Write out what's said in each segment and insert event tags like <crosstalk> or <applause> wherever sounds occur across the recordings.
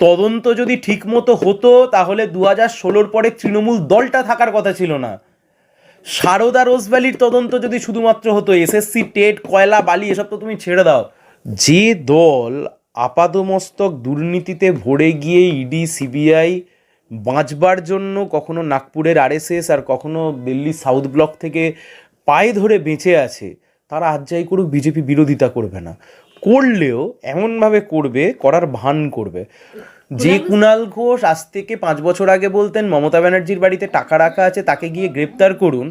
তদন্ত যদি ঠিকমতো হতো, তাহলে দু হাজার ষোলোর পরে তৃণমূল দলটা থাকার কথা ছিল না। সারদা রোজভ্যালির তদন্ত যদি শুধুমাত্র হতো, এসএসসি, টেট, কয়লা, বালি, এসব তো তুমি ছেড়ে দাও। যে দল আপাদমস্তক দুর্নীতিতে ভরে গিয়ে ইডি, সিবিআই বাঁচবার জন্য কখনো নাগপুরের আরএসএস আর কখনো দিল্লি সাউথ ব্লক থেকে পায়ে ধরে বেঁচে আছে, তারা আজ যাই করুক, বিজেপি বিরোধিতা করবে না। করলেও এমনভাবে করবে করার ভান করবে। যে কুণাল ঘোষ আজ থেকে পাঁচ বছর আগে বলতেন মমতা ব্যানার্জির বাড়িতে টাকা রাখা আছে তাকে গিয়ে গ্রেপ্তার করুন।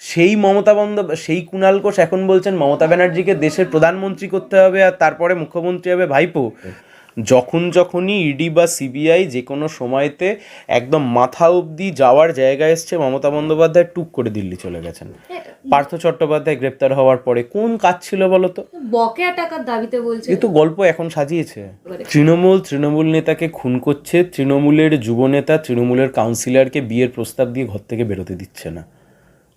সেই মমতা বন্দ সেই কুণাল ঘোষ এখন বলছেন মমতা ব্যানার্জিকে দেশের প্রধানমন্ত্রী করতে হবে আর তারপরে মুখ্যমন্ত্রী হবে ভাইপো। যখন যখনই ইডি বা সিবিআই যে কোনো সময়তে একদম মাথা অবধি যাওয়ার জায়গা এসছে মমতা বন্দ্যোপাধ্যায় টুক করে দিল্লি চলে গেছেন। পার্থ চট্টোপাধ্যায় গ্রেপ্তার হওয়ার পরে কোন কাজ ছিল বলো তো বকেয়া টাকার দাবিতে বলছে। এ তো গল্প এখন সাজিয়েছে। তৃণমূল তৃণমূল নেতাকে খুন করছে তৃণমূলের যুবনেতা তৃণমূলের কাউন্সিলরকে বিয়ের প্রস্তাব দিয়ে ঘর থেকে বেরোতে দিচ্ছে না।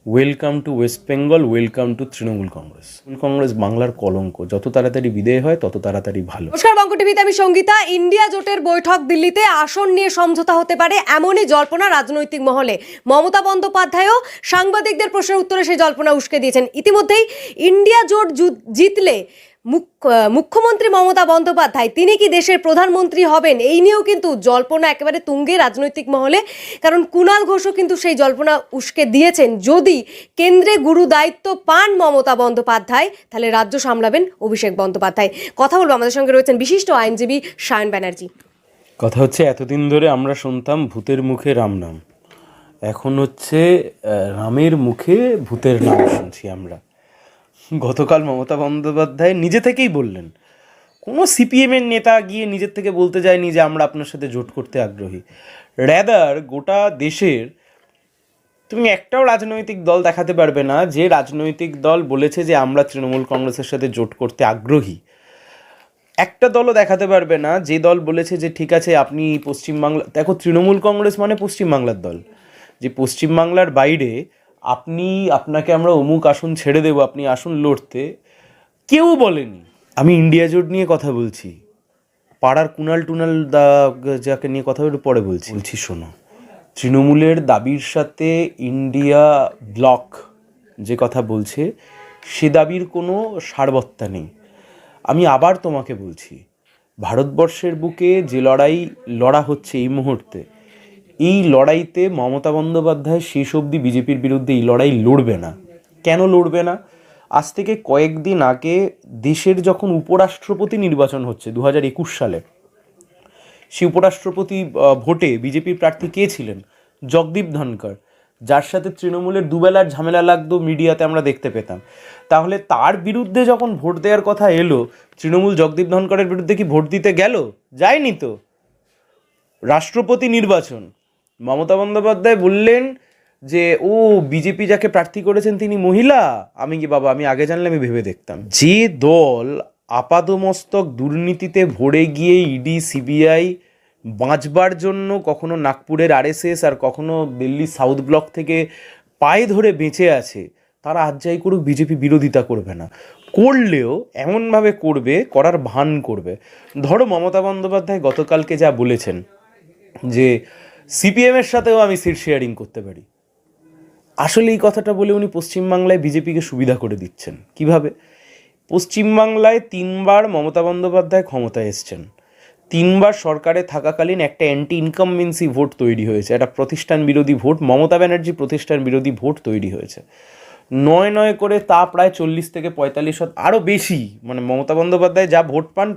Welcome to West Bengal welcome to Trinamool Congress Trinamool Congress বাংলার কলঙ্ক। যত তাড়াতাড়ি বিদেয় হয়, তত তাড়াতাড়ি ভালো। নমস্কার, বঙ্গ টিভিতে আমি সঙ্গীতা। ইন্ডিয়া জোটের বৈঠক দিল্লিতে আসন নিয়ে সমঝোতা হতে পারে এমনই জল্পনা রাজনৈতিক মহলে। মমতা বন্দ্যোপাধ্যায়ও সাংবাদিকদের প্রশ্নের উত্তরে সেই জল্পনা উস্কে দিয়েছেন। ইতিমধ্যেই ইন্ডিয়া জোট জিতলে মুখ্যমন্ত্রী মমতা বন্দ্যোপাধ্যায়, তিনি কি দেশের প্রধানমন্ত্রী হবেন? এই নিয়েও কিন্তু জল্পনা একেবারে তুঙ্গে রাজনৈতিক মহলে, কারণ কুণাল ঘোষও কিন্তু সেই জল্পনা উস্কে দিয়েছেন। যদি কেন্দ্রে গুরু দায়িত্ব পান মমতা বন্দ্যোপাধ্যায়, তাহলে রাজ্য সামলাবেন অভিষেক বন্দ্যোপাধ্যায়। কথা বলব, আমাদের সঙ্গে রয়েছেন বিশিষ্ট আইনজীবী সায়ন ব্যানার্জি। কথা হচ্ছে, এতদিন ধরে আমরা শুনতাম ভূতের মুখে রাম নাম। এখন হচ্ছে রামের মুখে ভূতের নাম শুনছি আমরা। গতকাল মমতা বন্দ্যোপাধ্যায় নিজে থেকেই বললেন, কোনো সিপিএমের নেতা গিয়ে নিজের থেকে বলতে যায়নি যে আমরা আপনার সাথে জোট করতে আগ্রহী। র্যাদার গোটা দেশের, তুমি একটাও রাজনৈতিক দল দেখাতে পারবে না যে রাজনৈতিক দল বলেছে যে আমরা তৃণমূল কংগ্রেসের সাথে জোট করতে আগ্রহী। একটা দলও দেখাতে পারবে না যে দল বলেছে যে ঠিক আছে, আপনি পশ্চিমবাংলা, দেখো তৃণমূল কংগ্রেস মানে পশ্চিমবাংলার দল। যে পশ্চিমবাংলার বাইরে আপনি আপনাকে আমরা অমুক আসন ছেড়ে দেবো আপনি আসন লড়তে কেউ বলেনি। আমি ইন্ডিয়া জোট নিয়ে কথা বলছি। পাড়ার কুনাল টুনাল দা যাকে নিয়ে কথা বলে পরে বলছি। বলছি শোনো। তৃণমূলের দাবির সাথে ইন্ডিয়া ব্লক যে কথা বলছে সে দাবির কোনো সারবত্তা নেই। আমি আবার তোমাকে বলছি ভারতবর্ষের বুকে যে লড়াই লড়া হচ্ছে এই মুহূর্তে এই লড়াইতে মমতা বন্দ্যোপাধ্যায় শেষ অবধি বিজেপির বিরুদ্ধে এই লড়াই লড়বে না। কেন লড়বে না? আজ থেকে কয়েকদিন আগে দেশের যখন উপরাষ্ট্রপতি নির্বাচন হচ্ছে দু হাজার একুশ সালে, সেই উপরাষ্ট্রপতি ভোটে বিজেপির প্রার্থী কে ছিলেন? জগদীপ ধনকর যার সাথে তৃণমূলের দুবেলার ঝামেলা লাগতো, মিডিয়াতে আমরা দেখতে পেতাম। তাহলে তার বিরুদ্ধে যখন ভোট দেওয়ার কথা এলো, তৃণমূল জগদীপ ধনকরের বিরুদ্ধে কি ভোট দিতে গেল? যায়নি তো। রাষ্ট্রপতি নির্বাচন। মমতা বন্দ্যোপাধ্যায় বললেন যে, ও, বিজেপি যাকে প্রার্থী করেছেন তিনি মহিলা। আমি কি, বাবা, আমি আগে জানলে আমি ভেবে দেখতাম। যে দল আপাদমস্তক দুর্নীতিতে ভরে গিয়ে ইডি, সিবিআই বাঁচবার জন্য কখনো নাগপুরের আরএসএস আর কখনো দিল্লি সাউথ ব্লক থেকে পায়ে ধরে বেঁচে আছে, তারা আজ যাই করুক, বিজেপি বিরোধিতা করবে না। করলেও এমনভাবে করবে, করার ভান করবে। ধরো মমতা বন্দ্যোপাধ্যায় গতকালকে যা বলেছেন যে সিপিএমের সাথেও আমি সিট শেয়ারিং করতে পারি। আসলে এই কথাটা বলে উনি পশ্চিমবাংলায় বিজেপিকে সুবিধা করে দিচ্ছেন। কীভাবে? পশ্চিমবাংলায় তিনবার মমতা বন্দ্যোপাধ্যায় ক্ষমতায় এসছেন। তিনবার সরকারে থাকাকালীন একটা অ্যান্টি ইনকামবেন্সি ভোট তৈরি হয়েছে। একটা প্রতিষ্ঠান বিরোধী ভোট মমতা ব্যানার্জি প্রতিষ্ঠান বিরোধী ভোট তৈরি হয়েছে। নয় নয় করে তা প্রায় চল্লিশ থেকে পঁয়তাল্লিশ আরও বেশি। মানে মমতা বন্দ্যোপাধ্যায় যা ভোট পান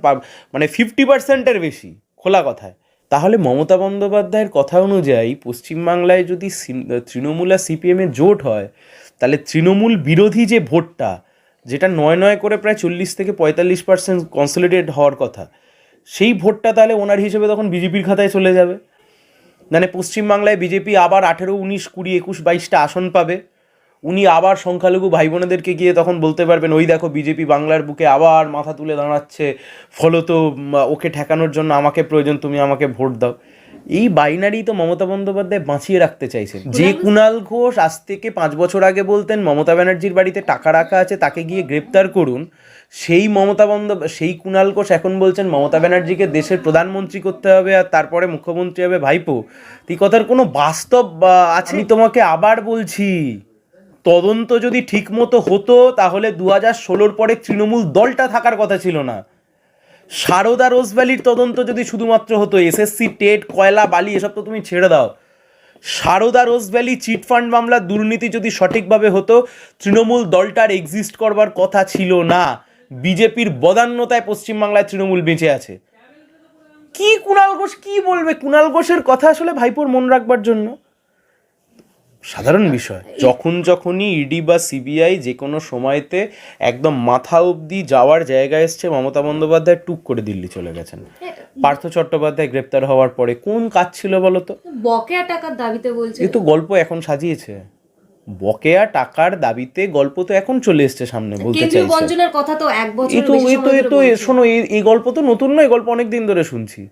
মানে ফিফটি পার্সেন্টের বেশি। খোলা কথায়। তাহলে মমতা বন্দ্যোপাধ্যায়ের কথা অনুযায়ী পশ্চিমবাংলায় যদি তৃণমূল আর সিপিএমের জোট হয়, তাহলে তৃণমূল বিরোধী যে ভোটটা, যেটা নয় নয় করে প্রায় চল্লিশ থেকে পঁয়তাল্লিশ পার্সেন্ট কনসলিডেট হওয়ার কথা, সেই ভোটটা তাহলে ওনার হিসেবে তখন বিজেপির খাতায় চলে যাবে। মানে পশ্চিমবাংলায় বিজেপি আবার আঠেরো, উনিশ, কুড়ি, একুশ, বাইশটা আসন পাবে। উনি আবার সংখ্যালঘু ভাই বোনেদেরকে গিয়ে তখন বলতে পারবেন ওই দেখো বিজেপি বাংলার বুকে আবার মাথা তুলে দাঁড়াচ্ছে ফলত ওকে ঠেকানোর জন্য আমাকে প্রয়োজন তুমি আমাকে ভোট দাও। এই বাইনারি তো মমতা বন্দ্যোপাধ্যায় বাঁচিয়ে রাখতে চাইছেন। যে কুণাল ঘোষ আজ থেকে পাঁচ বছর আগে বলতেন মমতা ব্যানার্জির বাড়িতে টাকা রাখা আছে তাকে গিয়ে গ্রেপ্তার করুন। সেই মমতা বন্দ সেই কুণাল ঘোষ এখন বলছেন মমতা ব্যানার্জিকে দেশের প্রধানমন্ত্রী করতে হবে আর তারপরে মুখ্যমন্ত্রী হবে ভাইপো। এই কথার কোনো বাস্তব আছে? তোমাকে আবার বলছি। তদন্ত যদি ঠিক মতো হতো, তাহলে দু হাজার ষোলোর পরে তৃণমূল দলটা থাকার কথা ছিল না। সারদা রোজভ্যালির তদন্ত যদি শুধুমাত্র হতো, এসএসসি, টেট, কয়লা, বালি, এসব তো তুমি ছেড়ে দাও। সারদা রোজভ্যালি চিটফান্ড মামলার দুর্নীতি যদি সঠিকভাবে হতো, তৃণমূল দলটার এক্সিস্ট করবার কথা ছিল না। বিজেপির বদান্যতায় পশ্চিমবাংলায় তৃণমূল বেঁচে আছে। কি কুণাল ঘোষ, কি বলবে? কুণাল ঘোষের কথা আসলে ভাইপোর মন রাখবার জন্য। সাধারণ বিষয়। যখন যখনই ইডি বা সিবিআই যে কোনো সময়তে একদম মাথা অবধি যাওয়ার জায়গা এসছে মমতা বন্দ্যোপাধ্যায় টুক করে দিল্লি চলে গেছেন। পার্থ চট্টোপাধ্যায় গ্রেপ্তার হওয়ার পরে কোন কাজ ছিল বলো তো বকেয়া টাকার দাবিতে বলছে। এ তো গল্প এখন সাজিয়েছে। বকেয়া টাকার দাবিতে গল্প তো এখন চলে এসছে সামনে বলতে চাইছে। বঞ্চনার কথা তো এক বছর এ তো এ তো এ তো এ- শোনো এই- গল্প তো নতুন নয় গল্প অনেক দিন ধরে শুনছি।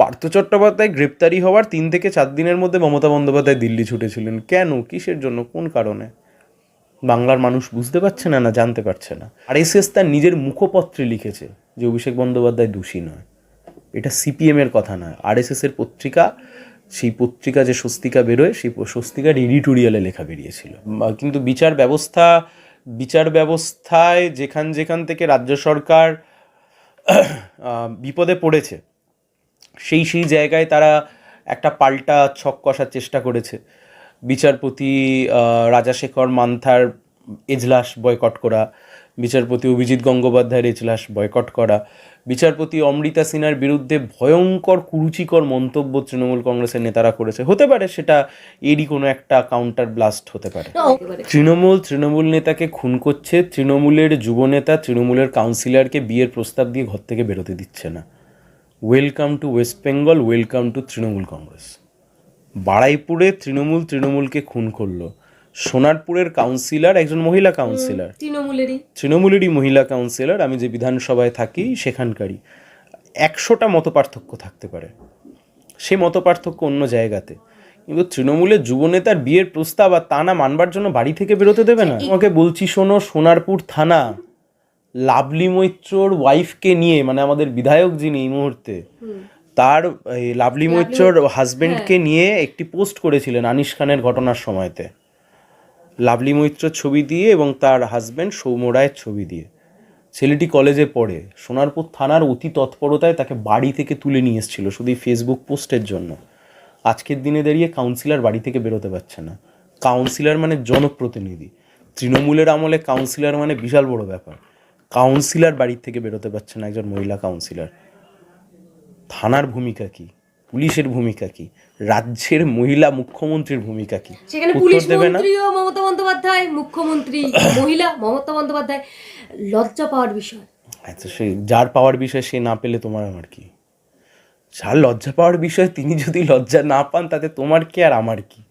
পার্থ চট্টোপাধ্যায় গ্রেপ্তারি হওয়ার তিন থেকে চার দিনের মধ্যে মমতা বন্দ্যোপাধ্যায় দিল্লি ছুটেছিলেন। কেন? কিসের জন্য? কোন কারণে? বাংলার মানুষ বুঝতে পারছে না না জানতে পারছে না। আর এস এস তার নিজের মুখপত্রে লিখেছে যে অভিষেক বন্দ্যোপাধ্যায় দোষী নয়। এটা সিপিএম এর কথা নয়। আরএসএস এর পত্রিকা, সেই পত্রিকা যে স্বস্তিকা বেরোয়, সেই স্বস্তিকার এডিটোরিয়ালে লেখা বেরিয়েছিল। কিন্তু বিচার ব্যবস্থা, বিচার ব্যবস্থায় যেখান যেখান থেকে রাজ্য সরকার বিপদে পড়েছে সেই সেই জায়গায় তারা একটা পাল্টা ছক কষার চেষ্টা করেছে। বিচারপতি রাজাশেখর মান্থার এজলাস বয়কট করা বিচারপতি অভিজিৎ গঙ্গোপাধ্যায়ের এজলাস বয়কট করা বিচারপতি অমৃতা সিনহার বিরুদ্ধে ভয়ঙ্কর কুরুচিকর মন্তব্য তৃণমূল কংগ্রেসের নেতারা করেছে। হতে পারে সেটা এরই কোনো একটা কাউন্টার ব্লাস্ট হতে পারে। তৃণমূল তৃণমূল নেতাকে খুন করছে তৃণমূলের যুবনেতা তৃণমূলের কাউন্সিলরকে বিয়ের প্রস্তাব দিয়ে ঘর থেকে বেরোতে দিচ্ছে না। Welcome to West Bengal welcome to Trinamool Congress বাড়াইপুরে Trinamool তৃণমূলকে খুন করল। সোনারপুরের কাউন্সিলর একজন মহিলা কাউন্সিলর তৃণমূলেরই। তৃণমূলেরই মহিলা কাউন্সিলর আমি যে বিধানসভায় থাকি সেখানকারই। একশোটা মত পার্থক্য থাকতে পারে। সে মত পার্থক্য অন্য জায়গাতে। কিন্তু তৃণমূলের যুবনেতার বিয়ের প্রস্তাব আর তা না মানবার জন্য বাড়ি থেকে বেরোতে দেবে না। তোমাকে বলছি শোনো সোনারপুর থানা। লাভলি মৈত্রর ওয়াইফকে নিয়ে মানে আমাদের বিধায়ক যিনি এই মুহূর্তে তার এই লাভলি মৈত্রর হাজবেন্ডকে নিয়ে একটি পোস্ট করেছিলেন আনিস খানের ঘটনার সময়তে। লাভলি মৈত্রর ছবি দিয়ে এবং তার হাজবেন্ড সৌম্য রায়ের ছবি দিয়ে। ছেলেটি কলেজে পড়ে। সোনারপুর থানার অতি তৎপরতায় তাকে বাড়ি থেকে তুলে নিয়ে এসেছিল শুধু ফেসবুক পোস্টের জন্য। আজকের দিনে দাঁড়িয়ে কাউন্সিলর বাড়ি থেকে বেরোতে পারছে না। কাউন্সিলর মানে জনপ্রতিনিধি। তৃণমূলের আমলে কাউন্সিলর মানে বিশাল বড় ব্যাপার। কাউন্সিলর বাড়ির থেকে বেরোতে পারছে না একজন মহিলা কাউন্সিলর। থানার ভূমিকা কি? পুলিশের ভূমিকা কি? রাজ্যের মহিলা মুখ্যমন্ত্রীর ভূমিকা কি? সেখানে পুলিশ দেবে না? মন্ত্রীও মমতা বন্দ্যোপাধ্যায় মুখ্যমন্ত্রী <coughs> মহিলা মমতা বন্দ্যোপাধ্যায় লজ্জা পাওয়ার বিষয়। আচ্ছা সে যার পাওয়ার বিষয় সে না পেলে তোমার আমার কি? যার লজ্জা পাওয়ার বিষয় তিনি যদি লজ্জা না পান তাতে তোমার কি আর আমার কি?